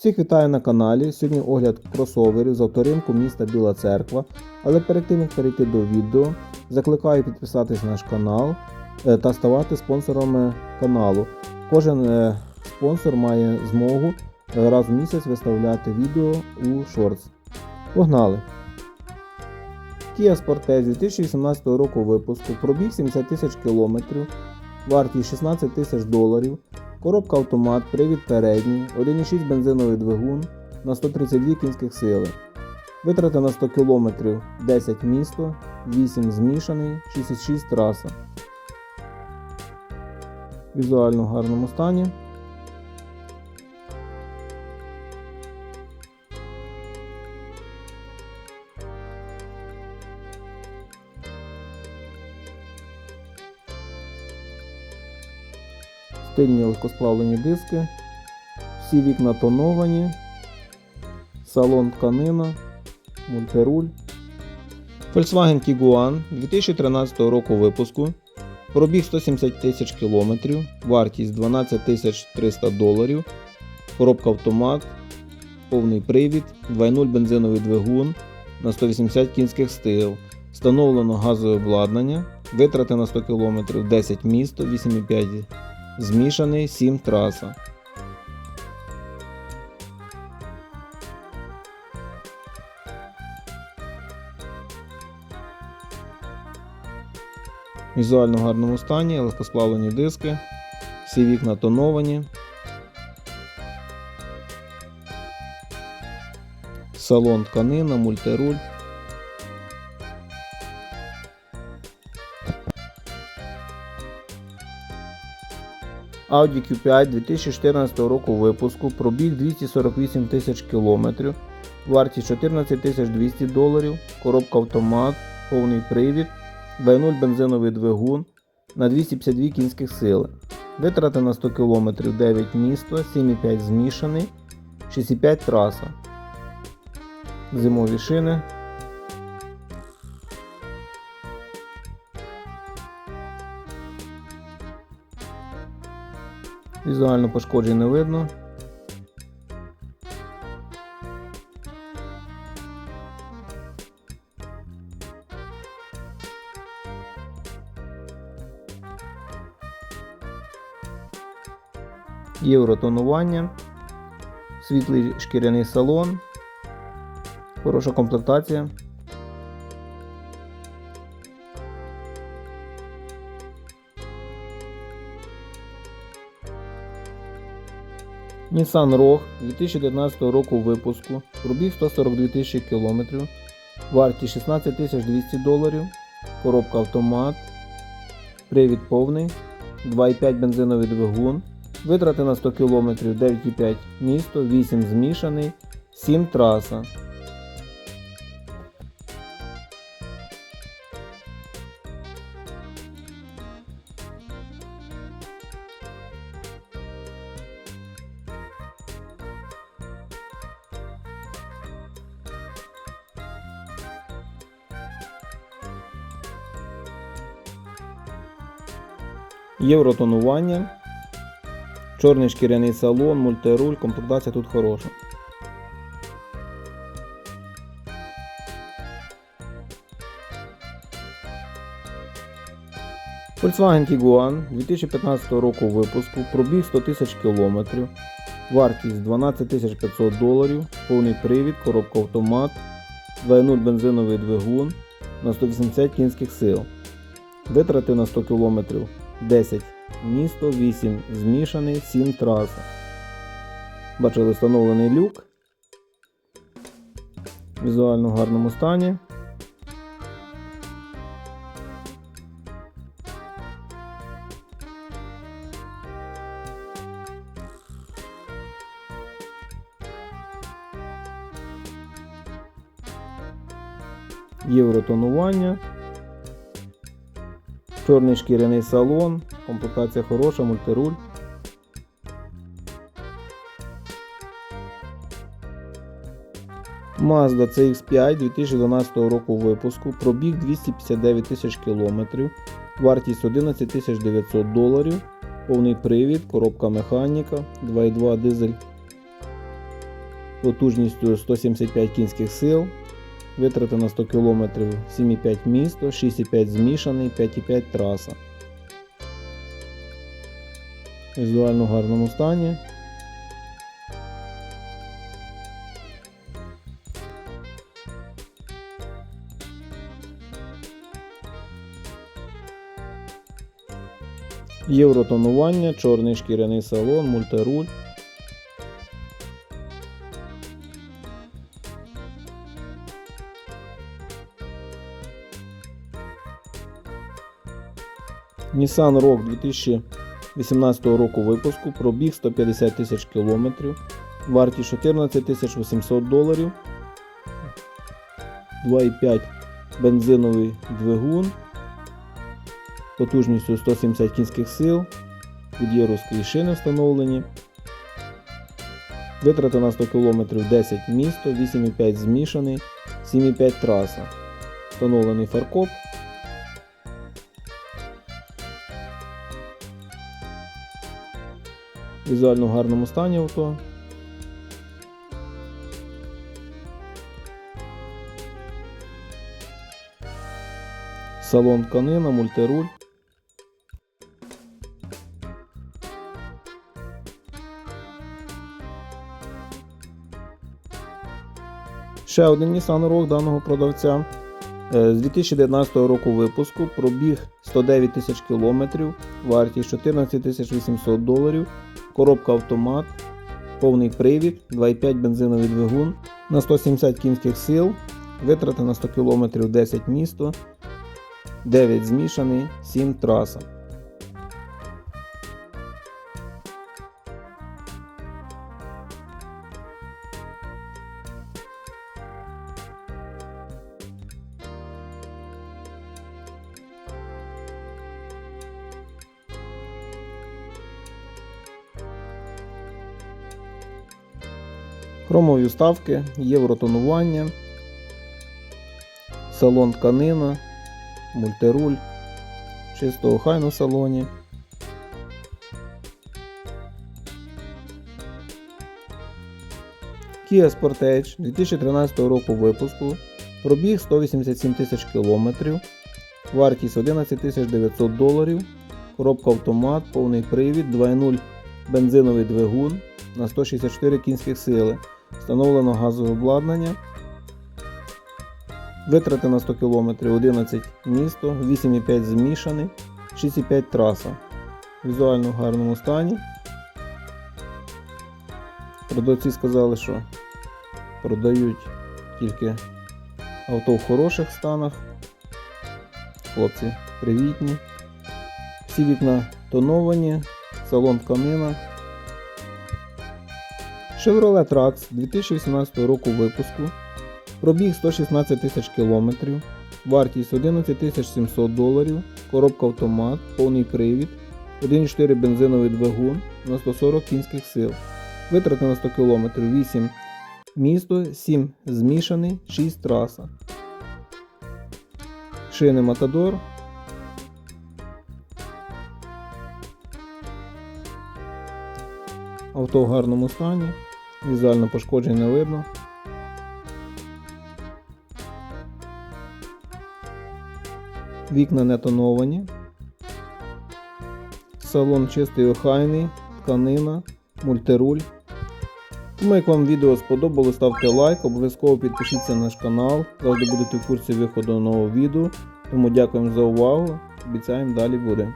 Всіх вітаю на каналі. Сьогодні огляд кросоверів з авторинку міста Біла Церква. Але перед тим як перейти до відео, закликаю підписатись на наш канал е, та ставати спонсорами каналу. Кожен е, спонсор має змогу е, раз в місяць виставляти відео у шортс. Погнали! Kia Sportage 2018 року випуску, пробіг 70 тисяч кілометрів, вартість 16 тисяч доларів, коробка автомат, привід передній, 1,6 бензиновий двигун на 132 кінських сили. Витрати на 100 км 10 місто, 8 змішаний, 66 траса. Візуально в гарному стані. Стильні легкосплавлені диски, всі вікна тоновані, салон тканина, мультируль. Volkswagen Tiguan 2013 року випуску. Пробіг 170 тисяч кілометрів, вартість 12 тисяч 300 доларів, коробка автомат, повний привід, 2.0 бензиновий двигун на 180 кінських сил, встановлено газове обладнання, витрати на 100 км 10 місто, 8,5 змішаний 7 траса. Візуально в гарному стані, легкосплавлені диски, всі вікна тоновані. Салон тканина, мультируль. Audi Q5 2014 року випуску, пробіг 248 тисяч кілометрів, вартість 14 тисяч 200 доларів, коробка автомат, повний привід, 2.0 бензиновий двигун на 252 кінських сили. Витрати на 100 км 9 місто, 7,5 змішаний, 6,5 траса. Зимові шини. Візуально пошкоджень не видно. Євротонування, світлий шкіряний салон, хороша комплектація. Nissan Rogue 2019 року випуску, пробіг 142 тисячі кілометрів, вартість 16 тисяч 200 доларів, коробка автомат, привід повний, 2,5 бензиновий двигун, витрати на 100 км 9,5 місто, 8 змішаний, 7 траса. Євротонування, чорний шкіряний салон, мультируль, комплектація тут хороша. Volkswagen Tiguan 2015 року випуску, пробіг 100 тисяч кілометрів, вартість 12 500 доларів, повний привід, коробка автомат, 2.0 бензиновий двигун на 180 кінських сил. Витрати на 100 км 10 місто, 8 змішаний, 7 траса. Бачили встановлений люк. Візуально в гарному стані. Євротонування. Чорний шкіряний салон, комплектація хороша, мультируль. Mazda CX5 2012 року випуску, пробіг 259 тисяч кілометрів, вартість 11 тисяч 900 доларів, повний привід, коробка механіка, 2.2 дизель. Потужністю 175 кінських сил. Витрати на 100 км 7,5 місто, 6,5 змішаний, 5,5 траса. Візуально в гарному стані. Євротонування, чорний шкіряний салон, мультируль. Nissan Rogue 2018 року випуску, пробіг 150 тисяч кілометрів, вартість 14 тисяч 800 доларів, 2,5 бензиновий двигун, потужністю 170 кінських сил, підєровські шини встановлені. Витрати на 100 км 10 місто, 8,5 змішаний, 7,5 траса. Встановлений фаркоп. Візуально в гарному стані авто. Салон тканина, мультируль. Ще один Nissan Rogue даного продавця. Е, З 2019 року випуску пробіг 109 тисяч кілометрів, вартість 14 тисяч 800 доларів, коробка автомат, повний привід, 2,5 бензиновий двигун на 170 кінських сил, витрати на 100 км 10 місто, 9 змішаний, 7 траса. Хромові вставки, євротонування, салон тканина, мультируль, чисто охайно в салоні. Kia Sportage 2013 року випуску, пробіг 187 тисяч кілометрів, вартість 11 тисяч 900 доларів, коробка автомат, повний привід, 2.0 бензиновий двигун на 164 кінських сили. Встановлено газове обладнання. Витрати на 100 км 11 місто, 8,5 змішаний, 6,5 траса. Візуально в гарному стані. Продавці сказали, що продають тільки авто в хороших станах. Хлопці привітні. Всі вікна тоновані, салон тканина. Chevrolet Trax 2018 року випуску. Пробіг 116 тисяч кілометрів, вартість 11 700 доларів, коробка автомат, повний привід, 1,4 бензиновий двигун на 140 кінських сил. Витрати на 100 км 8 місто, 7 змішаний, 6 траса. Шини Матадор. Авто в гарному стані. Візуально пошкоджень не видно. Вікна не тоновані. Салон чистий охайний, тканина, мультируль. Тому як вам відео сподобалось, ставте лайк, обов'язково підпишіться на наш канал, завжди будете в курсі виходу нового відео. Тому дякуємо за увагу. Обіцяємо далі буде.